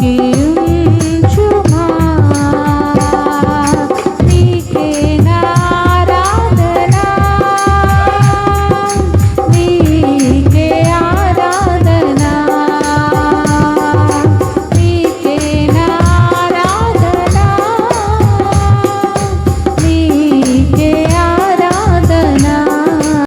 কেউ